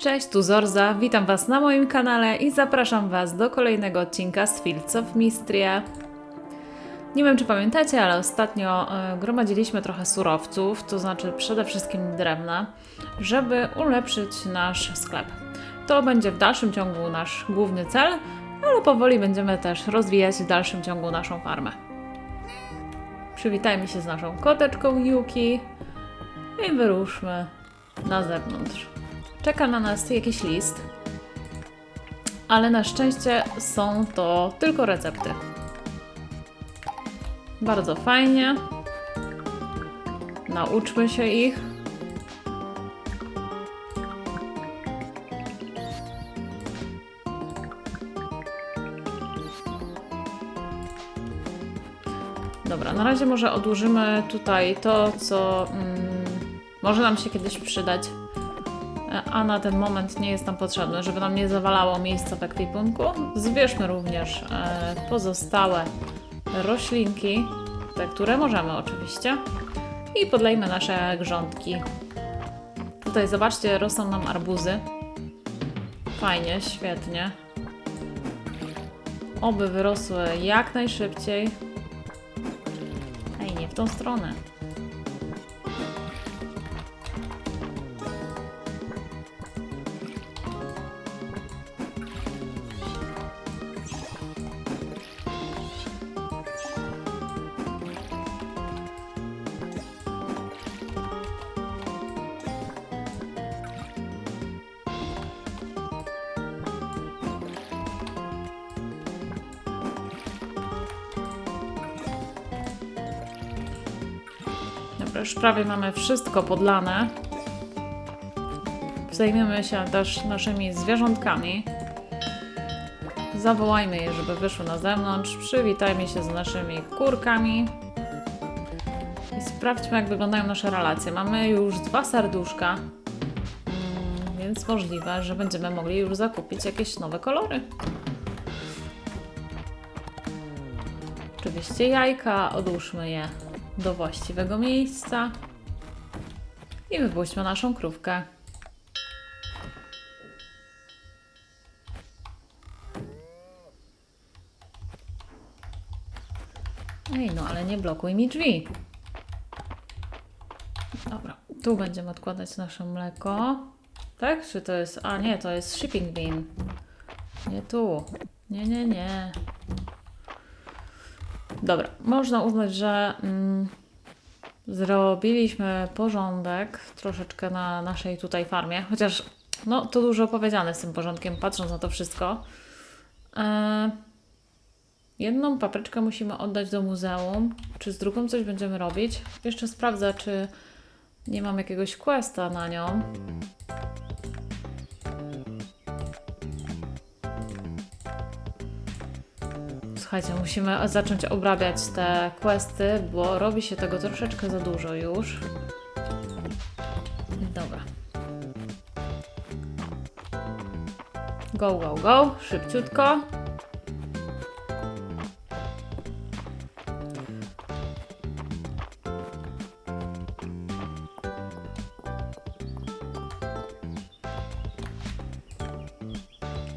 Cześć, tu Zorza, witam Was na moim kanale i zapraszam Was do kolejnego odcinka z Fields of Mistria. Nie wiem, czy pamiętacie, ale ostatnio e, gromadziliśmy trochę surowców, to znaczy przede wszystkim drewna, żeby ulepszyć nasz sklep. To będzie w dalszym ciągu nasz główny cel, ale powoli będziemy też rozwijać w dalszym ciągu naszą farmę. Przywitajmy się z naszą koteczką Yuki i wyruszmy na zewnątrz. Czeka na nas jakiś list, ale na szczęście są to tylko recepty. Bardzo fajnie. Nauczmy się ich. Dobra, na razie może odłożymy tutaj to, co mm, może nam się kiedyś przydać, a na ten moment nie jest nam potrzebne, żeby nam nie zawalało miejsca w ekwipunku. Zbierzmy również e, pozostałe roślinki, te, które możemy oczywiście, i podlejmy nasze grządki. Tutaj zobaczcie, rosną nam arbuzy. Fajnie, świetnie. Oby wyrosły jak najszybciej. Ej, nie w tą stronę. Już prawie mamy wszystko podlane. Zajmiemy się też naszymi zwierzątkami. Zawołajmy je, żeby wyszły na zewnątrz. Przywitajmy się z naszymi kurkami. I sprawdźmy, jak wyglądają nasze relacje. Mamy już dwa serduszka, więc możliwe, że będziemy mogli już zakupić jakieś nowe kolory. Oczywiście jajka, odłóżmy je do właściwego miejsca i wypuśćmy naszą krówkę. Ej, no ale nie blokuj mi drzwi. Dobra, tu będziemy odkładać nasze mleko. Tak? Czy to jest... A nie, to jest shipping bin. Nie tu. Nie, nie, nie. Dobra, można uznać, że mm, zrobiliśmy porządek troszeczkę na naszej tutaj farmie, chociaż no to dużo opowiedziane z tym porządkiem, patrząc na to wszystko. E, jedną papryczkę musimy oddać do muzeum, czy z drugą coś będziemy robić. Jeszcze sprawdzę, czy nie mam jakiegoś questa na nią. Słuchajcie, musimy zacząć obrabiać te questy, bo robi się tego troszeczkę za dużo już. Dobra. Go, go, go. Szybciutko.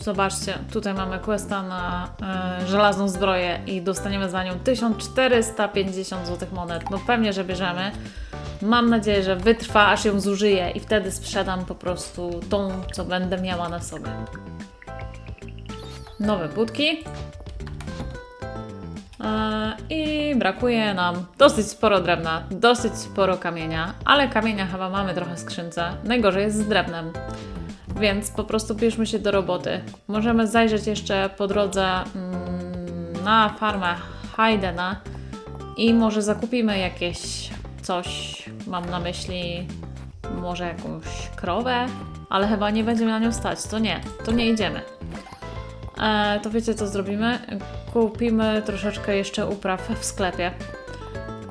Zobaczcie, tutaj mamy questa na e, żelazną zbroję i dostaniemy za nią 1450 złotych monet. No pewnie, że bierzemy. Mam nadzieję, że wytrwa, aż ją zużyję i wtedy sprzedam po prostu tą, co będę miała na sobie. Nowe budki. E, I brakuje nam dosyć sporo drewna, dosyć sporo kamienia, ale kamienia chyba mamy trochę w skrzynce. Najgorzej jest z drewnem. Więc po prostu bierzmy się do roboty. Możemy zajrzeć jeszcze po drodze mm, na farmę Haydena i może zakupimy jakieś coś. Mam na myśli może jakąś krowę, ale chyba nie będziemy na nią stać. To nie, to nie idziemy. E, to wiecie co zrobimy? Kupimy troszeczkę jeszcze upraw w sklepie.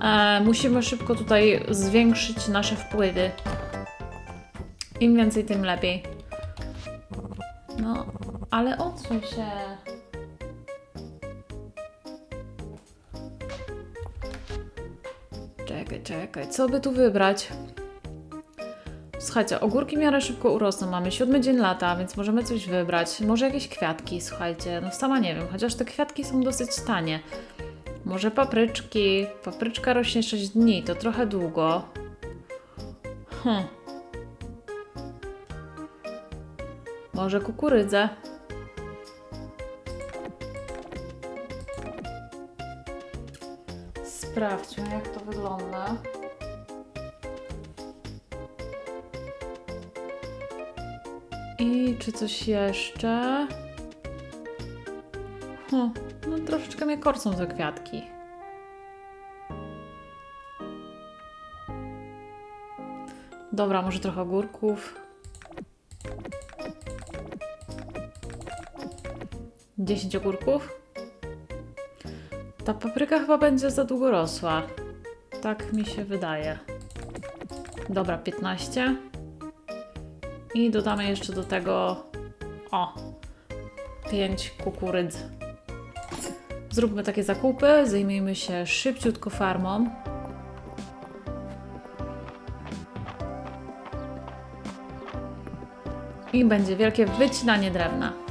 E, musimy szybko tutaj zwiększyć nasze wpływy. Im więcej, tym lepiej. No, ale odsuń się. Czekaj, czekaj, co by tu wybrać? Słuchaj, słuchajcie, ogórki miarę szybko urosną. Mamy siódmy dzień lata, więc możemy coś wybrać. Może jakieś kwiatki, słuchajcie. No sama nie wiem, chociaż te kwiatki są dosyć tanie. Może papryczki. Papryczka rośnie 6 dni, to trochę długo. Hm. Może kukurydzę. Sprawdźmy, jak to wygląda. I czy coś jeszcze? Hm, no troszeczkę mnie korcą te kwiatki. Dobra, może trochę ogórków. 10 ogórków. Ta papryka chyba będzie za długo rosła. Tak mi się wydaje. Dobra, 15. I dodamy jeszcze do tego o 5 kukurydz. Zróbmy takie zakupy, zajmijmy się szybciutko farmą. I będzie wielkie wycinanie drewna.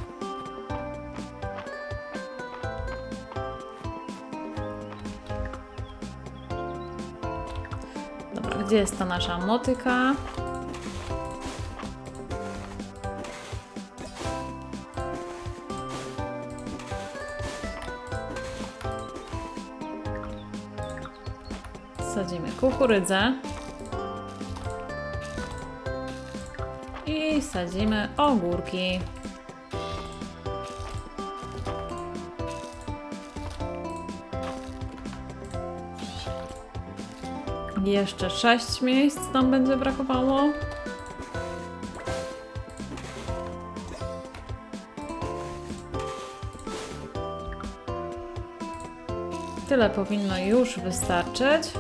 Gdzie jest ta nasza motyka? Sadzimy kukurydzę. I sadzimy ogórki. Jeszcze sześć miejsc nam będzie brakowało. Tyle powinno już wystarczyć.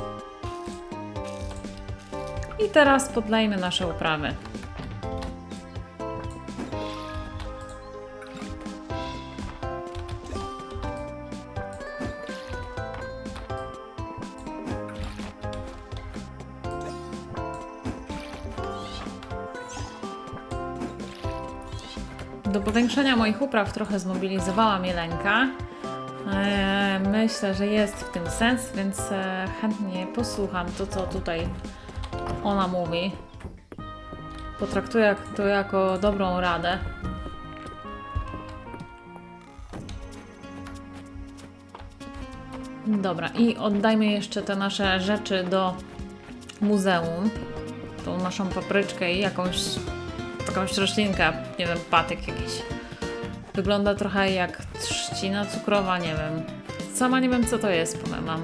I teraz podlejmy nasze uprawy. Do powiększenia moich upraw trochę zmobilizowała mnie Lenka. Eee, Myślę, że jest w tym sens, więc e, chętnie posłucham to, co tutaj ona mówi. Potraktuję to jako dobrą radę. Dobra, i oddajmy jeszcze te nasze rzeczy do muzeum. Tą naszą papryczkę i jakąś jakąś roślinkę, nie wiem, patyk jakiś. Wygląda trochę jak trzcina cukrowa, nie wiem. Sama nie wiem, co to jest, powiem wam.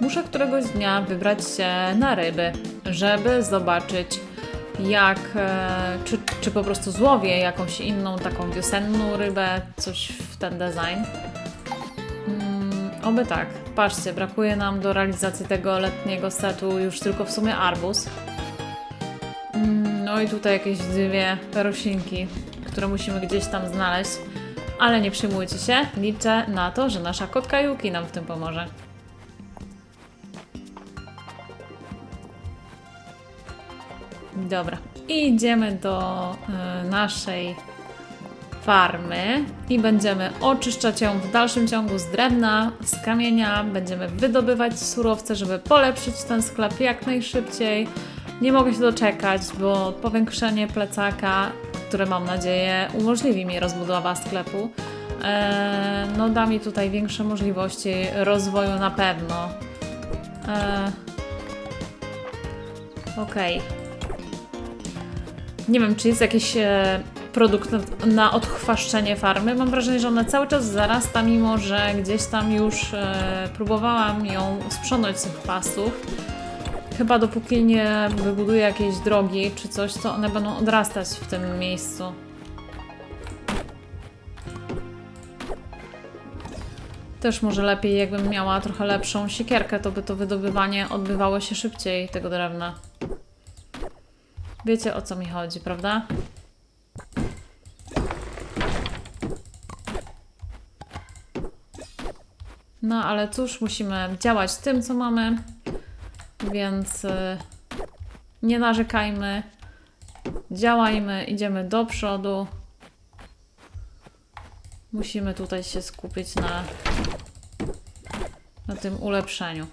Muszę któregoś dnia wybrać się na ryby, żeby zobaczyć, jak, e, czy, czy po prostu złowię jakąś inną taką wiosenną rybę, coś w ten design. Oby tak. Patrzcie, brakuje nam do realizacji tego letniego setu już tylko w sumie arbuz. Mm, No i tutaj jakieś dwie roślinki, które musimy gdzieś tam znaleźć. Ale nie przejmujcie się, liczę na to, że nasza kotka Yuki nam w tym pomoże. Dobra, idziemy do y, naszej farmy i będziemy oczyszczać ją w dalszym ciągu z drewna, z kamienia. Będziemy wydobywać surowce, żeby polepszyć ten sklep jak najszybciej. Nie mogę się doczekać, bo powiększenie plecaka, które mam nadzieję umożliwi mi rozbudowa sklepu, e, no da mi tutaj większe możliwości rozwoju na pewno. E, Okej. Nie wiem, czy jest jakiś e, produkt na, odchwaszczenie farmy. Mam wrażenie, że ona cały czas zarasta, mimo że gdzieś tam już e, próbowałam ją sprzątnąć z tych pastów. Chyba dopóki nie wybuduję jakiejś drogi czy coś, to one będą odrastać w tym miejscu. Też może lepiej, jakbym miała trochę lepszą siekierkę, to by to wydobywanie odbywało się szybciej tego drewna. Wiecie o co mi chodzi, prawda? No ale cóż, musimy działać tym, co mamy, więc y, nie narzekajmy, działajmy, idziemy do przodu. Musimy tutaj się skupić na, na tym ulepszeniu.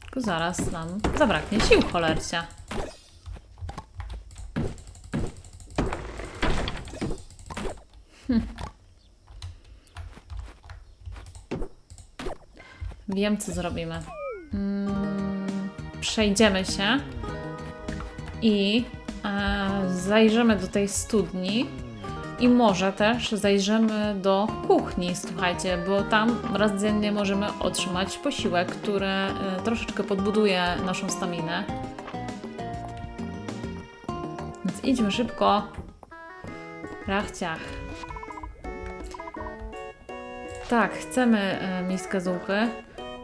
Tylko zaraz nam zabraknie sił cholercia. Wiem, co zrobimy. Mm, przejdziemy się i e, zajrzymy do tej studni. I może też zajrzymy do kuchni, słuchajcie, bo tam raz dziennie możemy otrzymać posiłek, który e, troszeczkę podbuduje naszą staminę. Więc idźmy szybko. Rachciach. Tak, chcemy e, miskę zupy.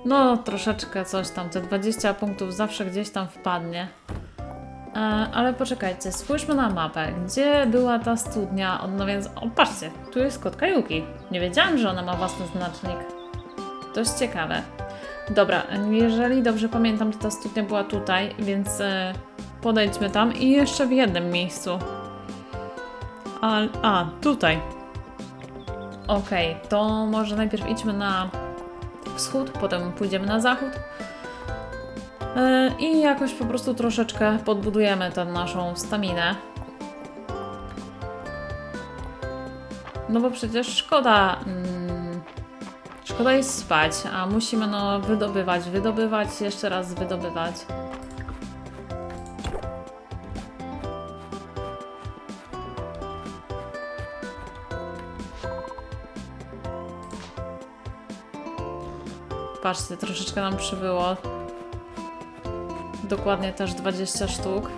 No, troszeczkę coś tam, te 20 punktów zawsze gdzieś tam wpadnie. E, ale poczekajcie, spójrzmy na mapę. Gdzie była ta studnia? No więc, o patrzcie, tu jest kotka Yuki. Nie wiedziałam, że ona ma własny znacznik. Dość ciekawe. Dobra, jeżeli dobrze pamiętam, to ta studnia była tutaj, więc e, podejdźmy tam i jeszcze w jednym miejscu. A, a tutaj. Okej, to może najpierw idźmy na wschód, potem pójdziemy na zachód. Yy, I jakoś po prostu troszeczkę podbudujemy tę naszą staminę. No bo przecież szkoda. Mm, szkoda jest spać, a musimy no wydobywać, wydobywać, jeszcze raz wydobywać. Patrzcie, troszeczkę nam przybyło. Dokładnie też 20 sztuk.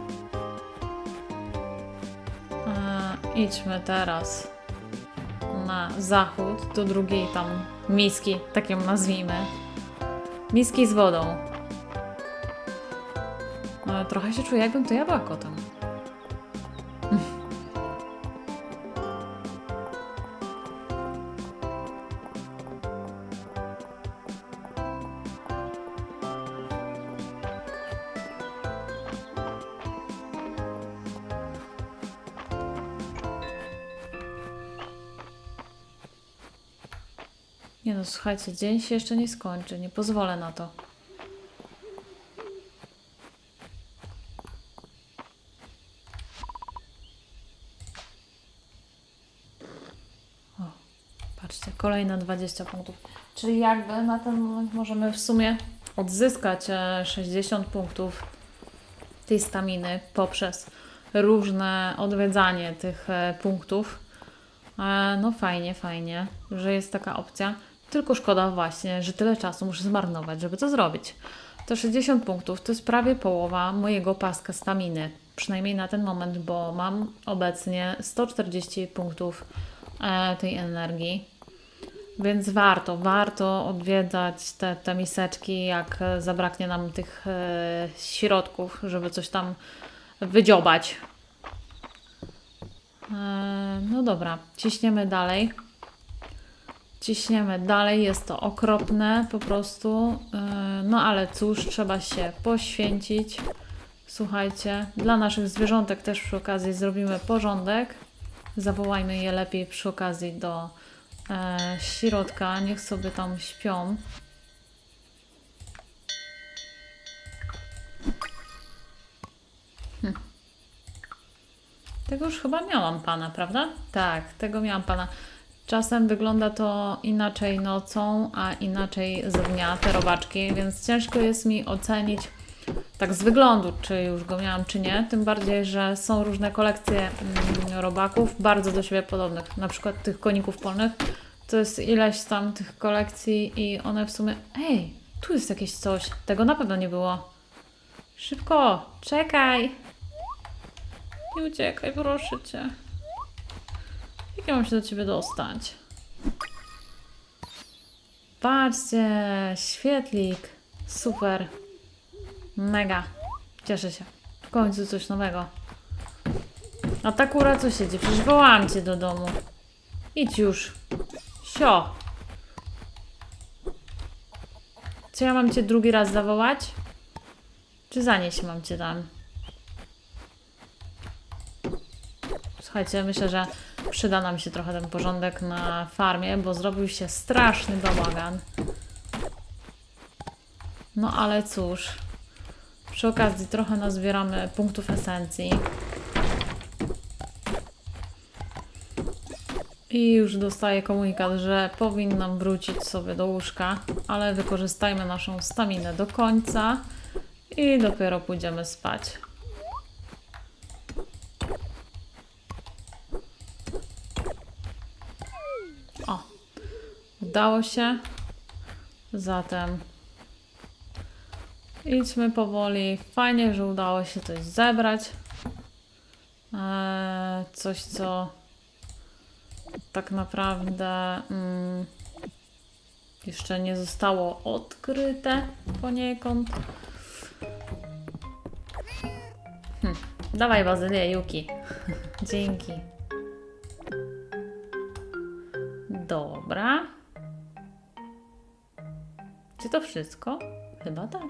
E, idźmy teraz na zachód, do drugiej tam miski, tak ją nazwijmy. Miski z wodą. E, trochę się czuję, jakbym to ja była kotem. Nie no, słuchajcie, dzień się jeszcze nie skończy, nie pozwolę na to. O, patrzcie, kolejne 20 punktów. Czyli jakby na ten moment możemy w sumie odzyskać e, 60 punktów tej staminy poprzez różne odwiedzanie tych e, punktów. E, No fajnie, fajnie, że jest taka opcja. Tylko szkoda właśnie, że tyle czasu muszę zmarnować, żeby to zrobić. To 60 punktów to jest prawie połowa mojego paska staminy. Przynajmniej na ten moment, bo mam obecnie 140 punktów e, tej energii. Więc warto, warto odwiedzać te, te miseczki, jak zabraknie nam tych e, środków, żeby coś tam wydziobać. E, No dobra, ciśniemy dalej. Ciśniemy dalej, jest to okropne po prostu. E, No ale cóż, trzeba się poświęcić. Słuchajcie, dla naszych zwierzątek też przy okazji zrobimy porządek. Zawołajmy je lepiej przy okazji do e, środka, niech sobie tam śpią. Tego już chyba miałam pana, prawda? Tak, tego miałam pana. Czasem wygląda to inaczej nocą, a inaczej z dnia te robaczki, więc ciężko jest mi ocenić tak z wyglądu, czy już go miałam, czy nie. Tym bardziej, że są różne kolekcje mm, robaków, bardzo do siebie podobnych. Na przykład tych koników polnych. To jest ileś tam tych kolekcji i one w sumie. Ej, tu jest jakieś coś. Tego na pewno nie było. Szybko, czekaj. Nie uciekaj, proszę cię. Ja mam się do ciebie dostać? Patrzcie, świetlik. Super. Mega. Cieszę się. W końcu coś nowego. A ta kura co siedzi? Przecież wołałam cię do domu. Idź już. Sio. Czy ja mam cię drugi raz zawołać? Czy zanieść mam cię tam? Słuchajcie, myślę, że przyda nam się trochę ten porządek na farmie, bo zrobił się straszny bałagan. No ale cóż. Przy okazji trochę nazbieramy punktów esencji. I już dostaję komunikat, że powinnam wrócić sobie do łóżka, ale wykorzystajmy naszą staminę do końca i dopiero pójdziemy spać. Udało się. Zatem idźmy powoli. Fajnie, że udało się coś zebrać. Eee, coś, co tak naprawdę mm, jeszcze nie zostało odkryte poniekąd. Hm. Dawaj bazylię, Yuki. Dzięki. Dobra. Czy to wszystko? Chyba tak.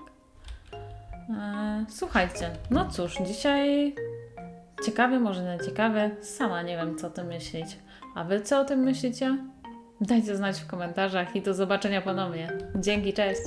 Eee, słuchajcie, no cóż, dzisiaj ciekawy, może nie ciekawy, sama nie wiem co o tym myśleć. A wy co o tym myślicie? Dajcie znać w komentarzach i do zobaczenia ponownie. Dzięki, cześć!